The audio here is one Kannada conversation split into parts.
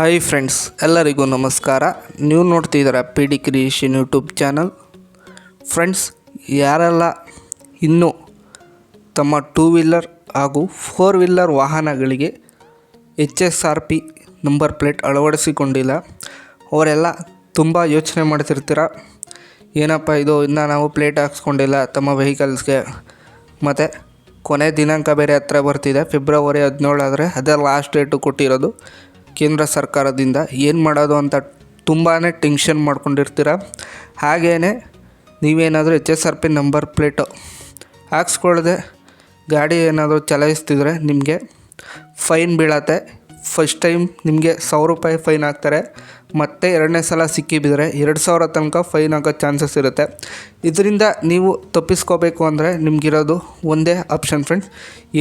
ಹಾಯ್ ಫ್ರೆಂಡ್ಸ್ ಎಲ್ಲರಿಗೂ ನಮಸ್ಕಾರ. ನೀವು ನೋಡ್ತಿದ್ದೀರ P D creation YouTube channel friends ಯಾರೆಲ್ಲ ಇನ್ನೂ ತಮ್ಮ ಟೂ ವೀಲರ್ ಹಾಗೂ ಫೋರ್ ವೀಲರ್ ವಾಹನಗಳಿಗೆ H S R P number plate ಅಳವಡಿಸಿಕೊಂಡಿಲ್ಲ. ಅವರೆಲ್ಲ ತುಂಬ ಯೋಚನೆ ಮಾಡ್ತಿರ್ತೀರ? ಏನಪ್ಪ ಇದು, ಇನ್ನೂ ನಾವು ಪ್ಲೇಟ್ ಹಾಕ್ಸ್ಕೊಂಡಿಲ್ಲ ತಮ್ಮ ವೆಹಿಕಲ್ಸ್ಗೆ ಮತ್ತು ಕೊನೆ ದಿನಾಂಕ ಬೇರೆ ಹತ್ರ ಬರ್ತಿದೆ ಫೆಬ್ರವರಿ ಹದಿನೇಳು ಆದರೆ ಅದೇ ಲಾಸ್ಟ್ ಡೇಟು ಕೊಟ್ಟಿರೋದು. ಕೇಂದ್ರ ಸರ್ಕಾರದಿಂದ ಏನು ಮಾಡೋದು ಅಂತ ತುಂಬಾ ಟೆನ್ಷನ್ ಮಾಡ್ಕೊಂಡಿರ್ತೀರ? ಹಾಗೇ ನೀವೇನಾದರೂ H S R P number plate ಹಾಕ್ಸ್ಕೊಳ್ಳದೆ ಗಾಡಿ ಏನಾದರೂ ಚಲಾಯಿಸ್ತಿದ್ರೆ ನಿಮಗೆ ಫೈನ್ ಬೀಳತ್ತೆ. ಫಸ್ಟ್ ಟೈಮ್ ನಿಮಗೆ ಸಾವಿರ ರೂಪಾಯಿ ಫೈನ್ ಹಾಕ್ತಾರೆ ಮತ್ತೆ ಎರಡನೇ ಸಲ ಸಿಕ್ಕಿ ಬಿದ್ದರೆ ಎರಡು ಸಾವಿರ ತನಕ ಫೈನ್ ಆಗೋ ಚಾನ್ಸಸ್ ಇರುತ್ತೆ. ಇದರಿಂದ ನೀವು ತಪ್ಪಿಸ್ಕೋಬೇಕು ಅಂದರೆ ನಿಮಗಿರೋದು ಒಂದೇ ಆಪ್ಷನ್ ಫ್ರೆಂಡ್ಸ್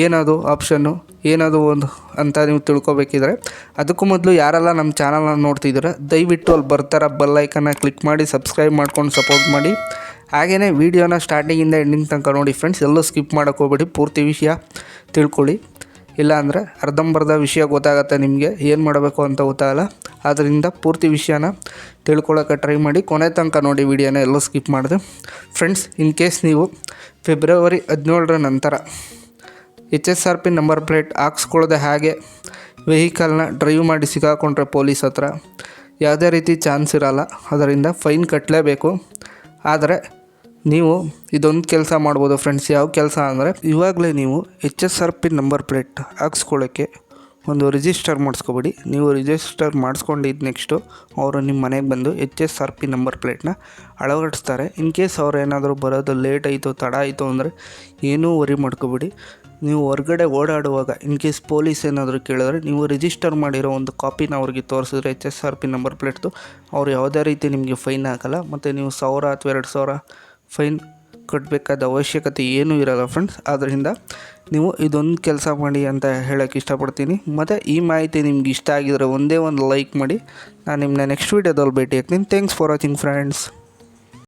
ಏನದು ಆಪ್ಷನ್ನು ಏನದು ಒಂದು ಅಂತ ನೀವು ತಿಳ್ಕೊಬೇಕಿದ್ರೆ. ಅದಕ್ಕೂ ಮೊದಲು ಯಾರೆಲ್ಲ ನಮ್ಮ ಚಾನಲ್ನ ನೋಡ್ತಿದ್ದೀರ, ದಯವಿಟ್ಟು ಅಲ್ಲಿ ಬರ್ತಾರ ಬೆಲ್ಲೈಕನ್ನ ಕ್ಲಿಕ್ ಮಾಡಿ ಸಬ್ಸ್ಕ್ರೈಬ್ ಮಾಡ್ಕೊಂಡು ಸಪೋರ್ಟ್ ಮಾಡಿ. ಹಾಗೆಯೇ ವೀಡಿಯೋನ ಸ್ಟಾರ್ಟಿಂಗಿಂದ ಎಂಡಿಂಗ್ ತನಕ ನೋಡಿ ಫ್ರೆಂಡ್ಸ್ ಎಲ್ಲೂ ಸ್ಕಿಪ್ ಮಾಡೋಕ್ಕೆ ಹೋಗ್ಬೇಡಿ. ಪೂರ್ತಿ ವಿಷಯ ತಿಳ್ಕೊಳ್ಳಿ. ಇಲ್ಲಾಂದರೆ ಅರ್ಧಂಬರ್ಧ ವಿಷಯ ಗೊತ್ತಾಗತ್ತೆ ನಿಮಗೆ, ಏನು ಮಾಡಬೇಕು ಅಂತ ಗೊತ್ತಾಗಲ್ಲ ಆದ್ದರಿಂದ ಪೂರ್ತಿ ವಿಷಯನ ತಿಳ್ಕೊಳ್ಳೋಕೆ ಟ್ರೈ ಮಾಡಿ, ಕೊನೆ ತನಕ ನೋಡಿ ವಿಡಿಯೋನ ಎಲ್ಲೂ ಸ್ಕಿಪ್ ಮಾಡಿದೆ. ಫ್ರೆಂಡ್ಸ್ ಇನ್ ಕೇಸ್ ನೀವು ಫೆಬ್ರವರಿ ಹದಿನೇಳರ ನಂತರ H S R P number plate ಹಾಕ್ಸ್ಕೊಳ್ಳೋದೆ ಹಾಗೆ ವೆಹಿಕಲ್ನ ಡ್ರೈವ್ ಮಾಡಿ ಸಿಗಾಕೊಂಡ್ರೆ ಪೊಲೀಸ್ ಹತ್ರ, ಯಾವುದೇ ರೀತಿ ಚಾನ್ಸ್ ಇರಲ್ಲ. ಅದರಿಂದ ಫೈನ್ ಕಟ್ಟಲೇಬೇಕು ಆದರೆ ನೀವು ಇದೊಂದು ಕೆಲಸ ಮಾಡ್ಬೋದು ಫ್ರೆಂಡ್ಸ್ ಯಾವ ಕೆಲಸ ಅಂದರೆ ಇವಾಗಲೇ ನೀವು H S R P number plate ಹಾಕ್ಸ್ಕೊಳ್ಳೋಕ್ಕೆ ಒಂದು ರಿಜಿಸ್ಟರ್ ಮಾಡಿಸ್ಕೊಬೇಡಿ. ನೀವು ರಿಜಿಸ್ಟರ್ ಮಾಡಿಸ್ಕೊಂಡಿದ್ದು ನೆಕ್ಸ್ಟು ಅವರು ನಿಮ್ಮ ಮನೆಗೆ ಬಂದು H S R P number ಪ್ಲೇಟ್ನ ಅಳವಡಿಸ್ತಾರೆ. ಇನ್ ಕೇಸ್ ಅವ್ರು ಏನಾದರೂ ಬರೋದು ಲೇಟ್ ಆಯಿತು, ತಡ ಆಯಿತು ಅಂದರೆ ಏನೂ ವರಿ ಮಾಡ್ಕೋಬೇಡಿ. ನೀವು ಹೊರಗಡೆ ಓಡಾಡುವಾಗ ಇನ್ ಕೇಸ್ ಪೊಲೀಸ್ ಏನಾದರೂ ಕೇಳಿದ್ರೆ ನೀವು ರಿಜಿಸ್ಟರ್ ಮಾಡಿರೋ ಒಂದು ಕಾಪಿನ ಅವ್ರಿಗೆ ತೋರಿಸಿದ್ರೆ H S R P number ಪ್ಲೇಟ್ದು ಅವ್ರು ಯಾವುದೇ ರೀತಿ ನಿಮಗೆ ಫೈನ್ ಹಾಕಲ್ಲ ಮತ್ತು ನೀವು ಸಾವಿರ ಅಥವಾ ಎರಡು ಸಾವಿರ ಫೈನ್ ಕಟ್ಟಬೇಕಾದ ಅವಶ್ಯಕತೆ ಏನೂ ಇರಲ್ಲ ಫ್ರೆಂಡ್ಸ್ ಆದ್ದರಿಂದ ನೀವು ಇದೊಂದು ಕೆಲಸ ಮಾಡಿ ಅಂತ ಹೇಳೋಕ್ಕೆ ಇಷ್ಟಪಡ್ತೀನಿ. ಮತ್ತು ಈ ಮಾಹಿತಿ ನಿಮ್ಗೆ ಇಷ್ಟ ಆಗಿದ್ರೆ ಒಂದೇ ಒಂದು ಲೈಕ್ ಮಾಡಿ. ನಾನು ನಿಮ್ಮನ್ನ ನೆಕ್ಸ್ಟ್ ವೀಡಿಯೋದಲ್ಲಿ ಭೇಟಿ ಆಗ್ತೀನಿ ಥ್ಯಾಂಕ್ಸ್ ಫಾರ್ ವಾಚಿಂಗ್ ಫ್ರೆಂಡ್ಸ್